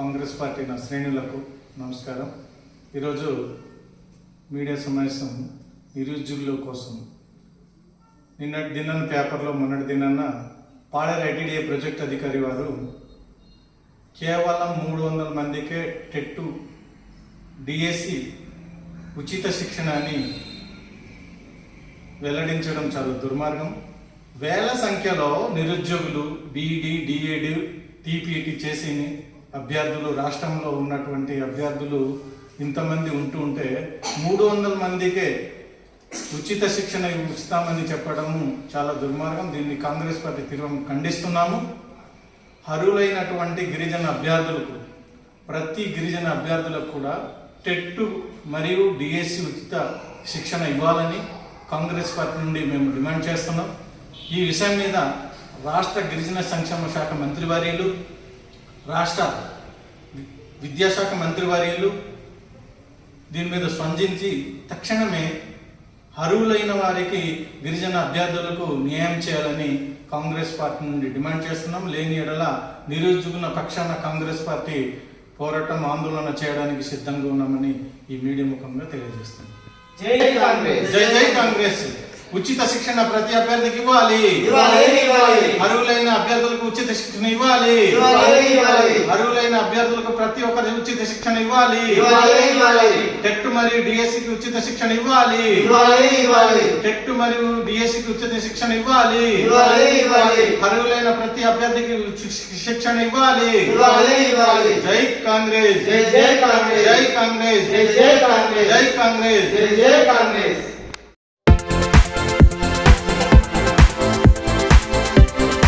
Congress party నా శ్రేణులకు నమస్కారం. ఈరోజు మీడియా సమావేశం నిరుద్యోగుల కోసం. నిన్నటి దినాన పేపర్లో మొన్నటి దినాన పాడేరు ఐటీడీఏ ప్రాజెక్ట్ అధికారి వారు కేవలం మూడు వందల మందికే టెట్టు డిఎస్సి ఉచిత శిక్షణ అని వెల్లడించడం చాలా దుర్మార్గం. వేల సంఖ్యలో నిరుద్యోగులు బీఈడి డిఏడి టీపీఈటీ చేసి అభ్యర్థులు రాష్ట్రంలో ఉన్నటువంటి అభ్యర్థులు ఇంతమంది ఉంటూ ఉంటే మూడు వందల మందికే ఉచిత శిక్షణ ఇస్తామని చెప్పడము చాలా దుర్మార్గం. దీన్ని కాంగ్రెస్ పార్టీ తీవ్రం ఖండిస్తున్నాము. అర్హులైనటువంటి గిరిజన అభ్యర్థులకు ప్రతి గిరిజన అభ్యర్థులకు కూడా టెట్ మరియు డిఎస్సి ఉచిత శిక్షణ ఇవ్వాలని కాంగ్రెస్ పార్టీ నుండి మేము డిమాండ్ చేస్తున్నాం. ఈ విషయం మీద రాష్ట్ర గిరిజన సంక్షేమ శాఖ మంత్రివర్యులు రాష్ట్ర విద్యాశాఖ మంత్రివర్యులు దీని మీద స్పందించి తక్షణమే అర్హులైన వారికి గిరిజన అభ్యర్థులకు న్యాయం చేయాలని కాంగ్రెస్ పార్టీ నుండి డిమాండ్ చేస్తున్నాం. లేని ఎడల నిరుద్యోగుల పక్షాన కాంగ్రెస్ పార్టీ పోరాటం ఆందోళన చేయడానికి సిద్ధంగా ఉన్నామని ఈ మీడియా ముఖంగా తెలియజేస్తున్నాం. జై కాంగ్రెస్. జై జై కాంగ్రెస్. ఉచిత శిక్షణ ప్రతి అభ్యర్థికి ఇవ్వాలి. అర్హులైన అభ్యర్థులకు ఉచిత శిక్షణ ఇవ్వాలి. అర్హులైన అభ్యర్థులకు ప్రతి ఒక్కరికి ఉచిత శిక్షణ ఇవ్వాలి. టెట్ మరియు డిఎస్సికి ఉచిత శిక్షణ ఇవ్వాలి. టెట్ మరియు డిఎస్సికి ఉచిత శిక్షణ ఇవ్వాలి. అర్హులైన ప్రతి అభ్యర్థికి శిక్షణ ఇవ్వాలి. జై కాంగ్రెస్. జై జై కాంగ్రెస్. జై కాంగ్రెస్. జై జై కాంగ్రెస్. జై కాంగ్రెస్. జై జై కాంగ్రెస్.